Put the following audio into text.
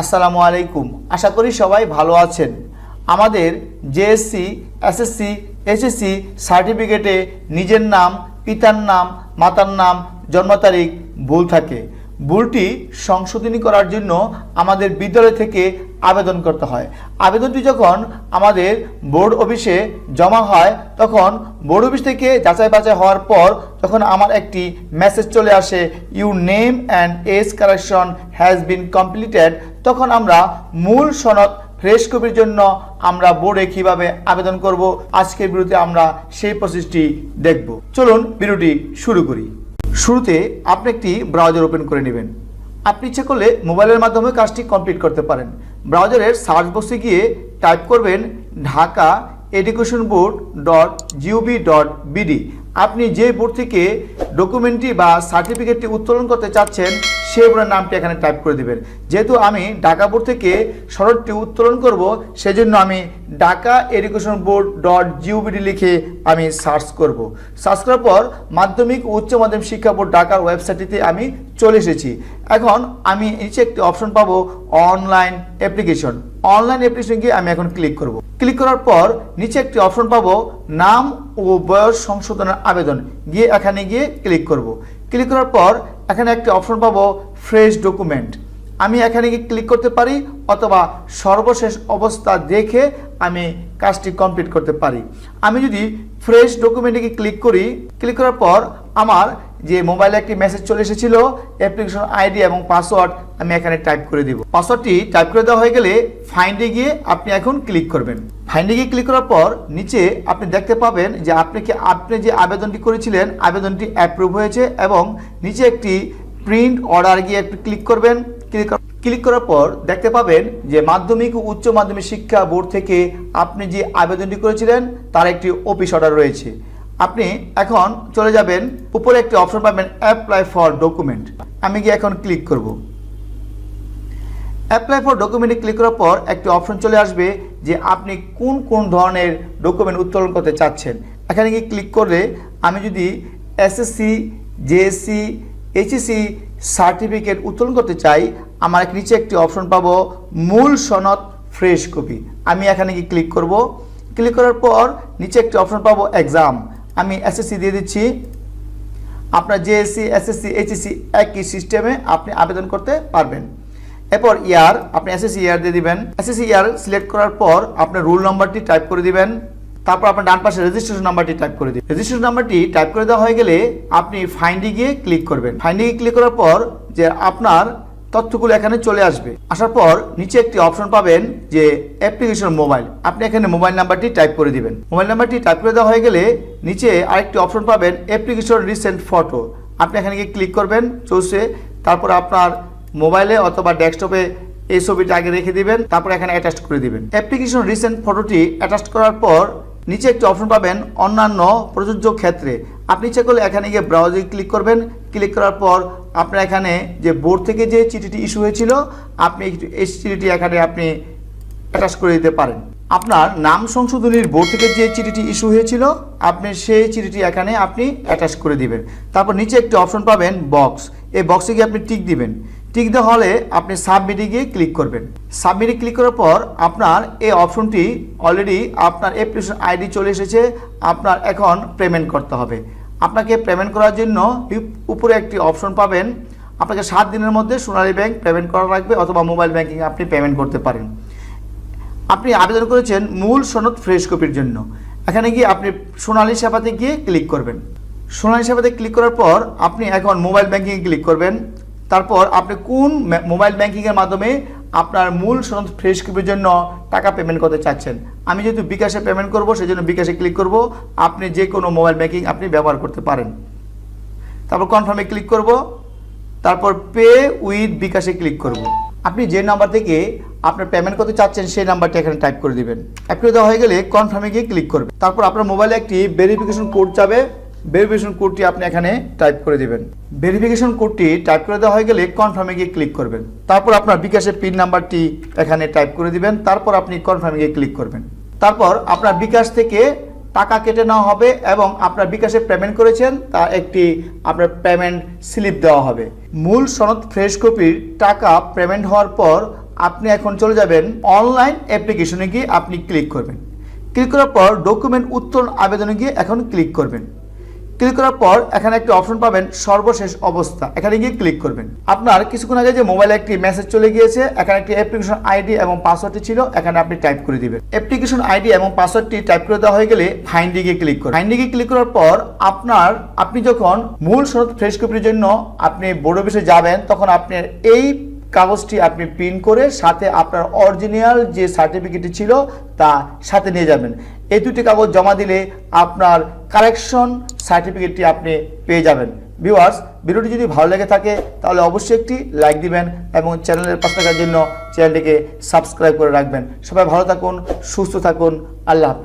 আসসালামু আলাইকুম। আশা করি সবাই ভালো আছেন। আমাদের জেএসসি এসএসসি এইচএসসি সার্টিফিকেটে নিজের নাম, পিতার নাম, মাতার নাম, জন্ম তারিখ ভুল থাকে। ভুলটি সংশোধনী করার জন্য আমাদের বিদ্যালয় থেকে আবেদন করতে হয়। আবেদনটি যখন আমাদের বোর্ড অফিসে জমা হয়, তখন বোর্ড অফিস থেকে যাচাই বাছাই হওয়ার পর যখন আমার একটি মেসেজ চলে আসে you name and age correction has been completed তখন আমরা মূল সনদ ফ্রেশ কপির জন্য আমরা বোর্ডে কীভাবে আবেদন করব, আজকের ভিডিওতে আমরা সেই প্রসেসটি দেখব। চলুন ভিডিওটি শুরু করি। শুরুতে আপনি একটি ব্রাউজার ওপেন করে নেবেন। আপনি ইচ্ছে করলে মোবাইলের মাধ্যমে কাজটি কমপ্লিট করতে পারেন। ব্রাউজারের সার্চ বক্সে গিয়ে টাইপ করবেন Dhaka education board dot GOB dot BD আপনি যে বোর্ড থেকে ডকুমেন্টটি বা সার্টিফিকেটটি উত্তোলন করতে চাচ্ছেন সেই বোর্ডের নামটি এখানে টাইপ করে দিবেন। যেহেতু আমি ঢাকা বোর্ড থেকে সনদটি উত্তোলন করব, সেজন্য আমি Dhaka education board dot GOBD লিখে আমি সার্চ করব। সার্চ করার পর মাধ্যমিক উচ্চ মাধ্যমিক শিক্ষা বোর্ড ঢাকার ওয়েবসাইটটিতে আমি চলে এসেছি। এখন আমি নিচে একটি অপশন পাবো অনলাইন অ্যাপ্লিকেশন অনলাইন অ্যাপ্লিকেশন গিয়ে আমি এখন ক্লিক করব। ক্লিক করার পর নিচে একটি অপশন পাবো নাম ও বয়স সংশোধনের আবেদন। গিয়ে এখানে গিয়ে ক্লিক করব। ক্লিক করার পর এখানে একটি অপশন পাবো ফ্রেশ ডকুমেন্ট। আমি এখানে কি ক্লিক করতে পারি অথবা সর্বশেষ অবস্থা দেখে আমি কাজটি কমপ্লিট করতে পারি। আমি যদি ফ্রেশ ডকুমেন্টে ক্লিক করি, ক্লিক করার পর আমার যে মোবাইলে একটি মেসেজ চলে এসেছিল অ্যাপ্লিকেশন আইডি এবং পাসওয়ার্ড আমি এখানে টাইপ করে দিব। পাসওয়ার্ডটি টাইপ করে দেওয়া হয়ে গেলে ফাইন্ডে গিয়ে আপনি এখন ক্লিক করবেন। ফাইন্ডে গিয়ে ক্লিক করার পর নিচে আপনি দেখতে পাবেন যে আপনি কি, আপনি যে আবেদনটি করেছিলেন, আবেদনটি অ্যাপ্রুভ হয়েছে এবং নিচে একটি প্রিন্ট অর্ডার গিয়ে একটু ক্লিক করবেন। ক্লিক ক্লিক করার পর দেখতে পাবেন যে মাধ্যমিক ও উচ্চ মাধ্যমিক শিক্ষা বোর্ড থেকে আপনি যে আবেদনটি করেছিলেন, তার একটি অফিস অর্ডার রয়েছে। আপনি এখন চলে যাবেন, উপরে একটি অপশন পাবেন অ্যাপ্লাই ফর ডকুমেন্ট আমি গিয়ে এখন ক্লিক করব। অ্যাপ্লাই ফর ডকুমেন্টে ক্লিক করার পর একটি অপশন চলে আসবে যে আপনি কোন কোন ধরনের ডকুমেন্ট উত্তোলন করতে চাচ্ছেন। এখানে গিয়ে ক্লিক করলে আমি যদি এসএসসি জেএসসি এইচএসসি সার্টিফিকেট উত্তোলন করতে চাই, আমার নিচে একটি অপশন পাবো, মূল সনদ ফ্রেশ কপি আমি এখানে গিয়ে ক্লিক করব। ক্লিক করার পর নিচে একটি অপশন পাবো এক্সাম আমি এসএসসি দিয়ে দিচ্ছি। আপনার জেএসসি এসএসসি এইচএসসি একই সিস্টেমে আপনি আবেদন করতে পারবেন। এরপর ইয়ার আপনি এসএসসি ইয়ার দিয়ে দিবেন। এসএসসি ইয়ার সিলেক্ট করার পর আপনার রোল নাম্বারটি টাইপ করে দিবেন। তারপর আপনার ডান পাশে রেজিস্ট্রেশন নাম্বারটি টাইপ করে দিবেন। রেজিস্ট্রেশন নাম্বারটি টাইপ করে দেওয়া হয়ে গেলে আপনি ফাইন্ডে গিয়ে ক্লিক করবেন। ফাইন্ডে গিয়ে ক্লিক করার পর যে আপনার তথ্যগুলো এখানে চলে আসবে। আসার পর নিচে একটি অপশন পাবেন যে অ্যাপ্লিকেশন মোবাইল। আপনি এখানে মোবাইল নাম্বারটি টাইপ করে দিবেন। মোবাইল নাম্বারটি টাইপ করে দেওয়া হয়ে গেলে নিচে আরেকটি অপশন পাবেন অ্যাপ্লিকেশন রিসেন্ট ফটো। আপনি এখানে গিয়ে ক্লিক করবেন চৌসে তারপর আপনার মোবাইলে অথবা ডেস্কটপে এই ছবিটা আগে রেখে দিবেন, তারপর এখানে অ্যাটাচ করে দিবেন। অ্যাপ্লিকেশন রিসেন্ট ফটোটি অ্যাটাচ করার পর নিচে একটি অপশন পাবেন অন্যান্য প্রযোজ্য ক্ষেত্রে। আপনি ইচ্ছে করলে এখানে গিয়ে ব্রাউজে ক্লিক করবেন। ক্লিক করার পর আপনার এখানে যে বোর্ড থেকে যে চিঠিটি ইস্যু হয়েছিল, আপনি এই চিঠিটি এখানে আপনি অ্যাটাচ করে দিতে পারেন। আপনার নাম সংশোধনীর বোর্ড থেকে যে চিঠিটি ইস্যু হয়েছিল, আপনি সেই চিঠিটি এখানে আপনি অ্যাটাচ করে দিবেন। তারপর নিচে একটি অপশন পাবেন বক্স এই বক্সে গিয়ে আপনি টিক দিবেন। টিক দেওয়া হলে আপনি সাবমিটে গিয়ে ক্লিক করবেন। সাবমিটে ক্লিক করার পর আপনার এই অপশনটি অলরেডি আপনার অ্যাপ্লিকেশন আইডি চলে এসেছে, আপনার এখন পেমেন্ট করতে হবে। আপনাকে পেমেন্ট করার জন্য উপরে একটি অপশন পাবেন। আপনাকে সাত দিনের মধ্যে সোনালী ব্যাংক পেমেন্ট করা লাগবে অথবা মোবাইল ব্যাংকিং আপনি পেমেন্ট করতে পারেন। আপনি আবেদন করেছেন মূল সনদ ফ্রেশ কপির জন্য। এখানে গিয়ে আপনি সোনালী সেবাতে গিয়ে ক্লিক করবেন। সোনালী সেবাতে ক্লিক করার পর আপনি এখন মোবাইল ব্যাংকিংয়ে ক্লিক করবেন। তারপর আপনি কোন মোবাইল ব্যাংকিংয়ের মাধ্যমে আপনার মূল সনদ ফ্রেশ কপির জন্য টাকা পেমেন্ট করতে চাচ্ছেন? আমি যেহেতু বিকাশে পেমেন্ট করব সেই জন্য বিকাশে ক্লিক করব। আপনি যে কোনো মোবাইল ব্যাংকিং আপনি ব্যবহার করতে পারেন। তারপর কনফার্মে ক্লিক করব। তারপর পে উইথ বিকাশে ক্লিক করব। আপনি যে নাম্বার থেকে আপনার পেমেন্ট করতে চাচ্ছেন, সেই নাম্বারটা এখানে টাইপ করে দিবেন। অ্যাপ্লাই দেওয়া হয়ে গেলে কনফার্মে গিয়ে ক্লিক করবেন। তারপর আপনার মোবাইলে একটি ভেরিফিকেশন কোড যাবে। ভেরিফিকেশন কোডটি আপনি এখানে টাইপ করে দিবেন। ভেরিফিকেশন কোডটি টাইপ করে দেওয়া হয়ে গেলে কনফার্মে গিয়ে ক্লিক করবেন। তারপর আপনার বিকাশের পিন নাম্বারটি এখানে টাইপ করে দিবেন। তারপর আপনি কনফার্মে গিয়ে ক্লিক করবেন। তারপর আপনার বিকাশ থেকে টাকা কেটে নেওয়া হবে এবং আপনার বিকাশে পেমেন্ট করেছেন তা একটি আপনার পেমেন্ট স্লিপ দেওয়া হবে। মূল সনদ ফ্রেশ কপির টাকা পেমেন্ট হওয়ার পর আপনি এখন চলে যাবেন অনলাইন অ্যাপ্লিকেশনে গিয়ে আপনি ক্লিক করবেন। ক্লিক করার পর ডকুমেন্ট উত্তোলন আবেদনে গিয়ে এখন ক্লিক করবেন। ক্লিক করার পর এখানে একটি অপশন পাবেন সর্বশেষ অবস্থা। এখানে গিয়ে ক্লিক করবেন। আপনার কিছুক্ষণ আগে যে মোবাইলে একটি মেসেজ চলে গিয়েছে, এখানে একটি অ্যাপ্লিকেশন আইডি এবং পাসওয়ার্ডটি ছিল, এখানে আপনি টাইপ করে দিবেন। অ্যাপ্লিকেশন আইডি এবং পাসওয়ার্ডটি টাইপ করে দেওয়া হয়ে গেলে ফাইন্ডে গিয়ে ক্লিক করুন। ফাইন্ডে গিয়ে ক্লিক করার পর আপনার, আপনি যখন মূল সনদ ফ্রেশ কপির জন্য আপনি বোর্ড অফিসে যাবেন, তখন আপনার এই কাগজটি আপনি প্রিন্ট করে সাথে আপনার অরিজিনাল যে সার্টিফিকেটটি ছিল তা সাথে নিয়ে যাবেন। এই দুটি কাগজ জমা দিলে আপনার কারেকশন সার্টিফিকেটটি আপনি পেয়ে যাবেন। ভিউয়ার্স, ভিডিওটি যদি ভালো লেগে থাকে, তাহলে অবশ্যই একটি লাইক দিবেন এবং চ্যানেলের পাশে থাকার জন্য চ্যানেলটিকে সাবস্ক্রাইব করে রাখবেন। সবাই ভালো থাকুন, সুস্থ থাকুন, আল্লাহ হাফেজ।